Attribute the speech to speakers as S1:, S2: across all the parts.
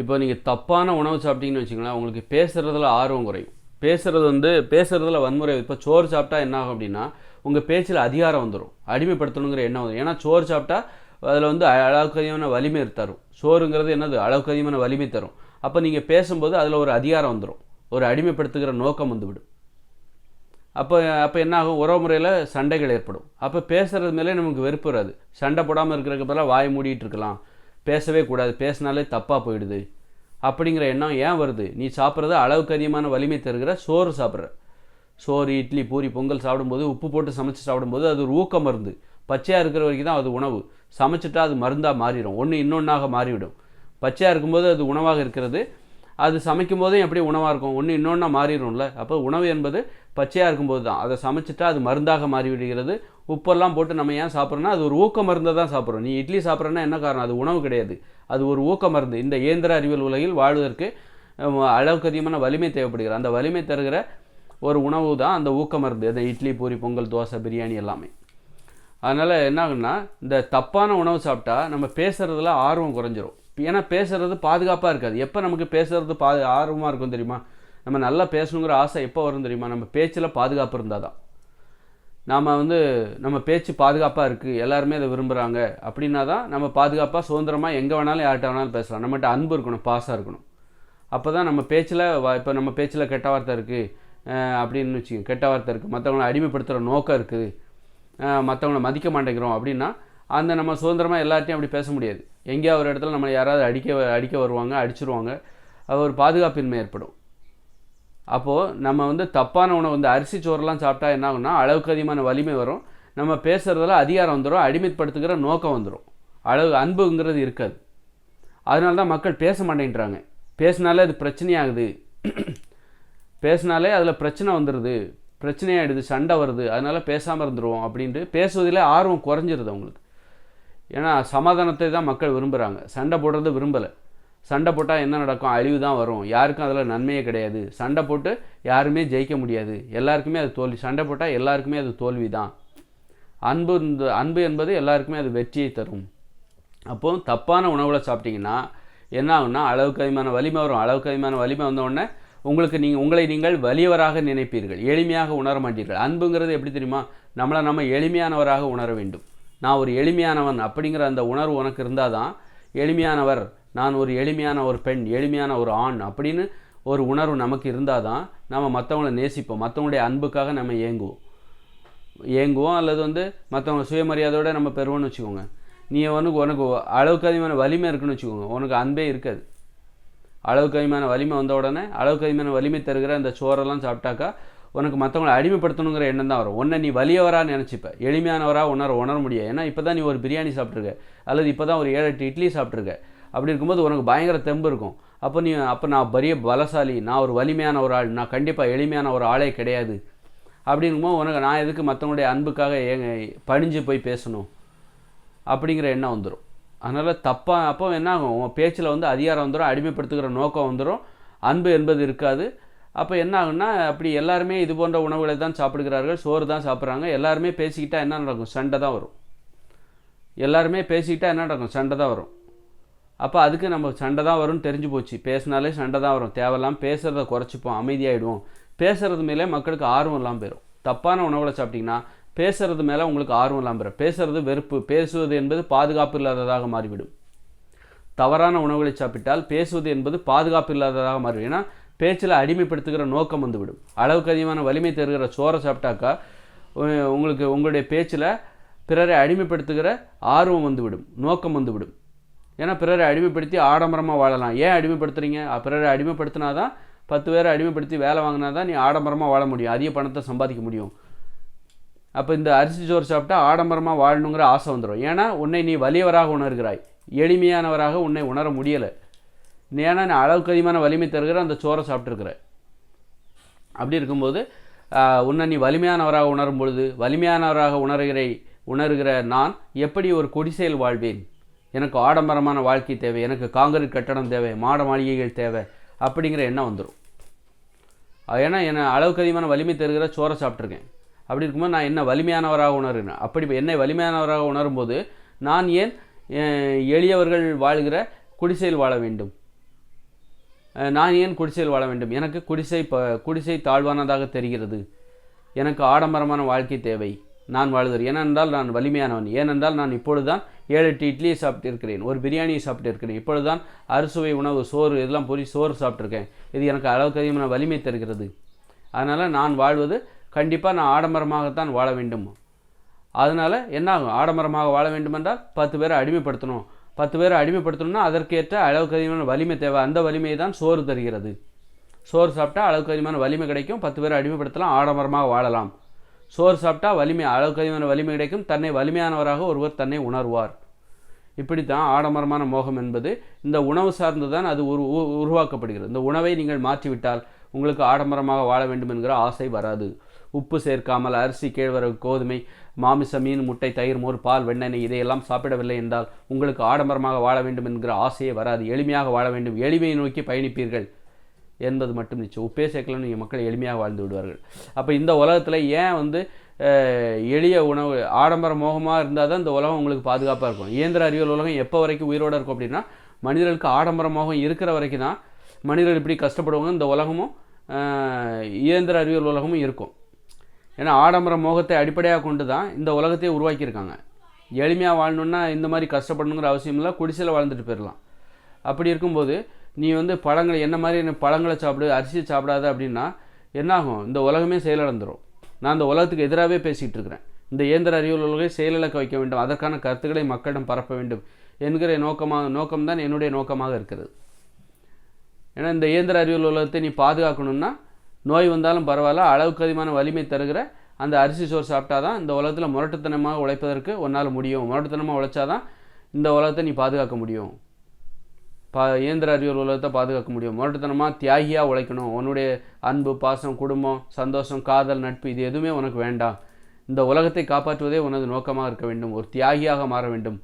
S1: இப்போ நீங்கள் தப்பான உணவு சாப்பிட்டீங்கன்னு வச்சுங்களேன் உங்களுக்கு பேசுகிறதுல ஆர்வம் குறையும். பேசுகிறது வந்து பேசுகிறதுல வன்முறை இப்போ சோறு சாப்பிட்டா என்ன ஆகும் அப்படின்னா உங்கள் பேச்சில் அதிகாரம் வந்துடும் அடிமைப்படுத்தணுங்கிற எண்ணம் வந்துடும் ஏன்னா சோறு சாப்பிட்டா அதில் வந்து அளவுக்கு அதிகமான வலிமை தரும். சோறுங்கிறது என்னது? அளவுக்கு அதிகமான வலிமை தரும். அப்போ நீங்கள் பேசும்போது அதில் ஒரு அதிகாரம் வந்துடும் ஒரு அடிமைப்படுத்துகிற நோக்கம் வந்துவிடும். அப்போ அப்போ என்ன ஆகும்? உறவு முறையில் சண்டைகள் ஏற்படும். அப்போ பேசுகிறது மேலே நமக்கு வெறுப்பு வராது. சண்டை போடாமல் இருக்கிறதுக்கு பதிலாக வாய் மூடிட்டு இருக்கலாம். பேசவே கூடாது பேசினாலே தப்பாக போயிடுது. அப்படிங்கிற எண்ணம் ஏன் வருது? நீ சாப்பிட்றது அளவுக்கு அதிகமான வலிமை தருகிற சோறு சாப்பிட்ற. சோறு இட்லி பூரி பொங்கல் சாப்பிடும்போது உப்பு போட்டு சமைச்சு சாப்பிடும்போது அது ஒரு ஊக்க மருந்து பச்சையாக இருக்கிற வரைக்கும் தான் அது உணவு. சமைச்சிட்டா அது மருந்தாக மாறிடும். ஒன்று இன்னொன்றாக மாறிவிடும். பச்சையாக இருக்கும்போது அது உணவாக இருக்கிறது. அது சமைக்கும் போதும் எப்படி உணவாக இருக்கும்? ஒன்று இன்னொன்றா மாறிடும்ல. அப்போ உணவு என்பது பச்சையாக இருக்கும்போது தான். அதை சமைச்சிட்டா அது மருந்தாக மாறிவிடுகிறது. உப்பெல்லாம் போட்டு நம்ம ஏன் சாப்பிட்றோன்னா அது ஒரு ஊக்க மருந்தை தான் சாப்பிட்றோம். நீ இட்லி சாப்பிட்றேன்னா என்ன காரணம்? அது உணவு கிடையாது. அது ஒரு ஊக்க மருந்து. இந்த இயந்திர அறிவியல் உலகில் வாழ்வதற்கு அளவுக்கு அதிகமான வலிமை தேவைப்படுகிறது. அந்த வலிமை தருகிற ஒரு உணவு தான் அந்த ஊக்க மருந்து. அந்த இட்லி பூரி பொங்கல் தோசை பிரியாணி எல்லாமே. அதனால் என்ன ஆகுன்னா இந்த தப்பான உணவு சாப்பிட்டா நம்ம பேசுகிறதுல ஆர்வம் குறைஞ்சிரும். ஏன்னா பேசுகிறது பாதுகாப்பாக இருக்காது. எப்போ நமக்கு பேசுகிறது பா ஆர்வமாக இருக்கும் தெரியுமா? நம்ம நல்லா பேசணுங்கிற ஆசை எப்போ வரும் தெரியுமா? நம்ம பேச்சில் பாதுகாப்பு இருந்தால் தான் நாம் வந்து நம்ம பேச்சு பாதுகாப்பாக இருக்குது எல்லாருமே அதை விரும்புகிறாங்க அப்படின்னா தான் நம்ம பாதுகாப்பாக சுதந்திரமாக எங்கே வேணாலும் யார்கிட்ட வேணாலும் பேசலாம். நம்மகிட்ட அன்பு இருக்கணும் பாசாக இருக்கணும். அப்போ தான் நம்ம பேச்சில் இப்போ நம்ம பேச்சில் கெட்ட வார்த்தை இருக்குது அப்படின்னு வச்சுக்கோங்க. கெட்ட வார்த்தை இருக்குது மற்றவங்களை அடிமைப்படுத்துகிற நோக்கம் இருக்குது மற்றவங்கள மதிக்க மாட்டேங்கிறோம் அப்படின்னா அந்த நம்ம சுதந்திரமாக எல்லார்ட்டையும் அப்படி பேச முடியாது. எங்கேயா ஒரு இடத்துல நம்மளை யாராவது அடிக்க அடிக்க வருவாங்க அடிச்சிருவாங்க. அது ஒரு பாதுகாப்பின்மை ஏற்படும். அப்போது நம்ம வந்து தப்பான உணவு வந்து அரிசி சோறுலாம் சாப்பிட்டா என்ன ஆகும்னா அளவுக்கு அதிகமான வலிமை வரும். நம்ம பேசுகிறதுல அதிகாரம் வந்துடும் அடிமைப்படுத்துகிற நோக்கம் வந்துடும் அளவு அன்புங்கிறது இருக்காது. அதனால தான் மக்கள் பேச மாட்டேன்றாங்க. பேசினாலே அது பிரச்சனையாகுது. பேசினாலே அதில் பிரச்சனை வந்துடுது பிரச்சனையாயிடுது சண்டை வருது. அதனால பேசாமல் இருந்துருவோம் அப்படின்ட்டு பேசுவதில் ஆர்வம் குறைஞ்சிருது அவங்களுக்கு. ஏன்னா சமாதானத்தை தான் மக்கள் விரும்புகிறாங்க சண்டை போடுறது விரும்பலை. சண்டை போட்டால் என்ன நடக்கும்? அழிவு தான் வரும். யாருக்கும் அதில் நன்மையே கிடையாது. சண்டை போட்டு யாருமே ஜெயிக்க முடியாது. எல்லாருக்குமே அது தோல்வி. சண்டை போட்டால் எல்லாருக்குமே அது தோல்வி தான் அன்பு இந்த- அன்பு என்பது எல்லாருக்குமே அது வெற்றியை தரும். அப்போ தப்பான உணவுகளை சாப்பிட்டீங்கன்னா என்ன ஆகும்னா அளவுக்கு அதிகமான வலிமை வரும். அளவுக்கு அதிகமான வலிமை வந்தவுடனே உங்களுக்கு நீங்கள் உங்களை நீங்கள் வலியவராக நினைப்பீர்கள். எளிமையாக உணர மாட்டீர்கள். அன்புங்கிறது எப்படி தெரியுமா? நம்மளை நம்ம எளிமையானவராக உணர வேண்டும். நான் ஒரு எளிமையானவன் அப்படிங்கிற அந்த உணர்வு உனக்கு இருந்தால் தான் எளிமையானவர் நான் ஒரு எளிமையான ஒரு பெண் எளிமையான ஒரு ஆண் அப்படின்னு ஒரு உணர்வு நமக்கு இருந்தால் தான் நம்ம மற்றவங்கள நேசிப்போம். மற்றவங்களுடைய அன்புக்காக நம்ம ஏங்குவோம். ஏங்குவோம் அல்லது வந்து மற்றவங்க சுயமரியாதையோட நம்ம பெறுவோம்னு வச்சுக்கோங்க. நீ உனக்கு உனக்கு அளவுக்கு அதிகமான வலிமை இருக்குன்னு வச்சுக்கோங்க. உனக்கு அன்பே இருக்காது. அளவுக்கு அதிகமான வலிமை வந்த உடனே அளவுக்கு அதிகமான வலிமை தருகிற அந்த சோறெல்லாம் சாப்பிட்டாக்கா உனக்கு மற்றவங்களை அடிமைப்படுத்தணுங்கிற எண்ணம் தான் வரும். உன்னை நீ வலியவராக நினச்சிப்ப. எளிமையானவராக உணர உணர முடியாது. ஏன்னா இப்போ தான் நீ ஒரு பிரியாணி சாப்பிட்ருக்க அல்லது இப்போ தான் ஒரு ஏழு எட்டு இட்லி சாப்பிட்ருக்க அப்படி இருக்கும்போது உனக்கு பயங்கர தெம்பு இருக்கும். அப்போ நீ அப்போ நான் பெரிய பலசாலி நான் ஒரு வலிமையான ஒரு ஆள் நான் கண்டிப்பாக எளிமையான ஒரு ஆளே கிடையாது. அப்படிங்கும்போது உனக்கு நான் எதுக்கு மற்றவங்களுடைய அன்புக்காக ஏங்க பணிஞ்சு போய் பேசணும்? அப்படிங்கிற எண்ணம் வந்துடும் அதனால் தப்பாக அப்போ என்ன ஆகும்? உன் பேச்சில் வந்து அதிகாரம் வந்துடும் அடிமைப்படுத்துகிற நோக்கம் வந்துடும் அன்பு என்பது இருக்காது. அப்போ என்ன ஆகுன்னா அப்படி எல்லாருமே இது போன்ற உணவுகளை தான் சாப்பிடுகிறார்கள் சோறு தான் சாப்பிட்றாங்க. எல்லாருமே பேசிக்கிட்டால் என்ன நடக்கும்? சண்டை தான் வரும். எல்லாருமே பேசிக்கிட்டால் என்ன நடக்கும்? சண்டை தான் வரும். அப்போ அதுக்கு நம்ம சண்டை தான் வரும்னு தெரிஞ்சு போச்சு. பேசினாலே சண்டை தான் வரும். தேவையில்லாம பேசுகிறத குறைச்சிப்போம். அமைதியாகிடுவோம் பேசுகிறது மேலே மக்களுக்கு ஆர்வம் இல்லாமல் போயிடும் தப்பான உணவில் சாப்பிட்டிங்கன்னா பேசுறது மேலே உங்களுக்கு ஆர்வம் இல்லாமல் போயிடும் பேசுறது வெறுப்பு. பேசுவது என்பது பாதுகாப்பு இல்லாததாக மாறிவிடும். தவறான உணவுகளை சாப்பிட்டால் பேசுவது என்பது பாதுகாப்பு இல்லாததாக மாறிவிடும். ஏன்னா பேச்சில் அடிமைப்படுத்துகிற நோக்கம் வந்துவிடும். அளவுக்கு அதிகமான வலிமை தருகிற சோறை சாப்பிட்டாக்கா உங்களுக்கு உங்களுடைய பேச்சில் பிறரை அடிமைப்படுத்துகிற ஆர்வம் வந்துவிடும். நோக்கம் வந்துவிடும். ஏன்னா பிறரை அடிமைப்படுத்தி ஆடம்பரமாக வாழலாம். ஏன் அடிமைப்படுத்துறீங்க? பிறரை அடிமைப்படுத்தினா தான் பத்து பேரை அடிமைப்படுத்தி வேலை வாங்கினா தான் நீ ஆடம்பரமாக வாழ முடியும். அதிக பணத்தை சம்பாதிக்க முடியும். அப்போ இந்த அரிசி சோறு சாப்பிட்டா ஆடம்பரமாக வாழணுங்கிற ஆசை வந்துடும் ஏன்னா உன்னை நீ வலியவராக உணர்கிறாய். எளிமையானவராக உன்னை உணர முடியலை. ஏன்னா நீ அளவுக்கு அதிகமான வலிமை தருகிற அந்த சோறை சாப்பிட்ருக்குற அப்படி இருக்கும்போது உன்னை நீ வலிமையானவராக உணரும் பொழுது வலிமையானவராக உணர்கிற உணர்கிற நான் எப்படி ஒரு கொடிசையில் வாழ்வேன்? எனக்கு ஆடம்பரமான வாழ்க்கை தேவை எனக்கு காங்கிரீட் கட்டடம் தேவை மாட மாளிகைகள் தேவை அப்படிங்கிற எண்ணம் வந்துடும் ஏன்னா என்ன அளவுக்கு அதிகமான வலிமை தருகிற சோறை சாப்பிட்ருக்கேன் அப்படி இருக்கும்போது நான் என்ன வலிமையானவராக உணர்கிறேன்? அப்படி என்னை வலிமையானவராக உணரும்போது நான் ஏன் எளியவர்கள் வாழ்கிற குடிசையில் வாழ வேண்டும்? நான் ஏன் குடிசையில் வாழ வேண்டும்? எனக்கு குடிசை ப குடிசை தாழ்வானதாக தெரிகிறது. எனக்கு ஆடம்பரமான வாழ்க்கை தேவை. நான் வாழ்கிறேன். ஏனென்றால் நான் வலிமையானவன். ஏனென்றால் நான் இப்பொழுதுதான் ஏழு எட்டு இட்லியை சாப்பிட்டிருக்கிறேன் ஒரு பிரியாணியை சாப்பிட்டிருக்கிறேன். இப்பொழுதுதான் அறுசுவை உணவு சோறு இதெல்லாம் பொறி சோறு சாப்பிட்ருக்கேன் இது எனக்கு அளவுக்கு அதிகமான வலிமை தருகிறது. அதனால் நான் வாழ்வது கண்டிப்பாக நான் ஆடம்பரமாகத்தான் வாழ வேண்டும். அதனால் என்ன ஆகும்? ஆடம்பரமாக வாழ வேண்டுமென்றால் பத்து பேரை அடிமைப்படுத்தணும். பத்து பேரை அடிமைப்படுத்தணும்னா அதற்கேற்ற அளவுக்கு அதிகமான வலிமை தேவை. அந்த வலிமையை தான் சோறு தருகிறது. சோறு சாப்பிட்டா அளவுக்கு அதிகமான வலிமை கிடைக்கும். பத்து பேரை அடிமைப்படுத்தலாம் ஆடம்பரமாக வாழலாம். சோறு சாப்பிட்டா வலிமை அளவுக்கு அதிகமான வலிமை கிடைக்கும். தன்னை வலிமையானவராக ஒருவர் தன்னை உணர்வார். இப்படித்தான் ஆடம்பரமான மோகம் என்பது இந்த உணவு சார்ந்து தான் அது உரு உ- உருவாக்கப்படுகிறது. இந்த உணவை நீங்கள் மாற்றிவிட்டால் உங்களுக்கு ஆடம்பரமாக வாழ வேண்டும் என்கிற ஆசை வராது. உப்பு சேர்க்காமல் அரிசி கேழ்வரகு கோதுமை மாமிசம் மீன் முட்டை தயிர் மோர் பால் வெண்ணெய் இதையெல்லாம் சாப்பிடவில்லை என்றால் உங்களுக்கு ஆடம்பரமாக வாழ வேண்டும் என்கிற ஆசையே வராது. எளிமையாக வாழ வேண்டும். எளிமையை நோக்கி பயணிப்பீர்கள் என்பது மட்டும் நிச்சயம். உப்பே சேர்க்கலன்னு மக்கள் எளிமையாக வாழ்ந்து விடுவார்கள். அப்போ இந்த உலகத்தில் ஏன் வந்து எளிய உணவு ஆடம்பர மோகமாக இருந்தால் தான் இந்த உலகம் உங்களுக்கு பாதுகாப்பாக இருக்கும். இயந்திர அறிவியல் உலகம் எப்போ வரைக்கும் உயிரோடு இருக்கும் அப்படின்னா மனிதர்களுக்கு ஆடம்பர மோகம் இருக்கிற வரைக்கும் தான் மனிதர்கள் இப்படி கஷ்டப்படுவாங்க. இந்த உலகமும் இயந்திர அறிவியல் உலகமும் இருக்கும். ஏன்னா ஆடம்பர மோகத்தை அடிப்படையாக கொண்டு தான் இந்த உலகத்தையே உருவாக்கியிருக்காங்க. எளிமையாக வாழணுன்னா இந்த மாதிரி கஷ்டப்படணுங்கிற அவசியம் இல்லை. குடிசையில் வாழ்ந்துட்டு போயிடலாம் அப்படி இருக்கும்போது நீ வந்து பழங்களை என்ன மாதிரி என்ன பழங்களை சாப்பிடு அரிசி சாப்பிடாத அப்படின்னா என்னாகும்? இந்த உலகமே செயலிழந்துரும் நான் இந்த உலகத்துக்கு எதிராகவே பேசிகிட்டு இருக்கிறேன். இந்த இயந்திர அறிவியல் உலகை செயலிழக்க வைக்க வேண்டும். அதற்கான கருத்துக்களை மக்களிடம் பரப்ப வேண்டும் என்கிற நோக்கமாக நோக்கம்தான் என்னுடைய நோக்கமாக இருக்கிறது. ஏன்னா இந்த இயந்திர அறிவியல் உலகத்தை நீ பாதுகாக்கணும்னா நோய் வந்தாலும் பரவாயில்ல அளவுக்கு அதிகமான வலிமை தருகிற அந்த அரிசி சோறு சாப்பிட்டா தான் இந்த உலகத்தில் முரட்டுத்தனமாக உழைப்பதற்கு உன்னால் முடியும். முரட்டுத்தனமாக உழைச்சாதான் இந்த உலகத்தை நீ பாதுகாக்க முடியும். பா இயந்திர அறிவியல் உலகத்தை பாதுகாக்க முடியும். முரட்டுத்தனமாக தியாகியாக உழைக்கணும். உன்னுடைய அன்பு பாசம் குடும்பம் சந்தோஷம் காதல் நட்பு இது எதுவுமே உனக்கு வேண்டாம். இந்த உலகத்தை காப்பாற்றுவதே உனது நோக்கமாக இருக்க வேண்டும். ஒரு தியாகியாக மாற வேண்டும்.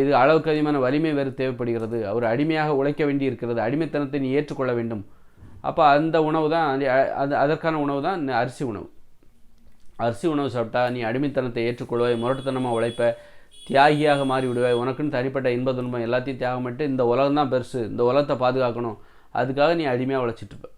S1: இது அளவுக்கு அதிகமான வலிமை வேறு தேவைப்படுகிறது. அவர் அடிமையாக உழைக்க வேண்டி இருக்கிறது அடிமைத்தனத்தை நீ ஏற்றுக்கொள்ள வேண்டும். அப்போ அந்த உணவு தான் அது அதற்கான உணவு தான் இந்த அரிசி உணவு. அரிசி உணவு சாப்பிட்டா நீ அடிமைத்தனத்தை ஏற்றுக்கொள்வாய் முரட்டுத்தனமாக உழைப்ப. தியாகியாக மாறி விடுவாய் உனக்குன்னு தனிப்பட்ட இன்ப துன்பம் எல்லாத்தையும் தியாகம் பண்ணிட்டு இந்த உலகம் தான் பெருசு. இந்த உலகத்தை பாதுகாக்கணும். அதுக்காக நீ அடிமையாக உழைச்சிட்டு இருப்ப.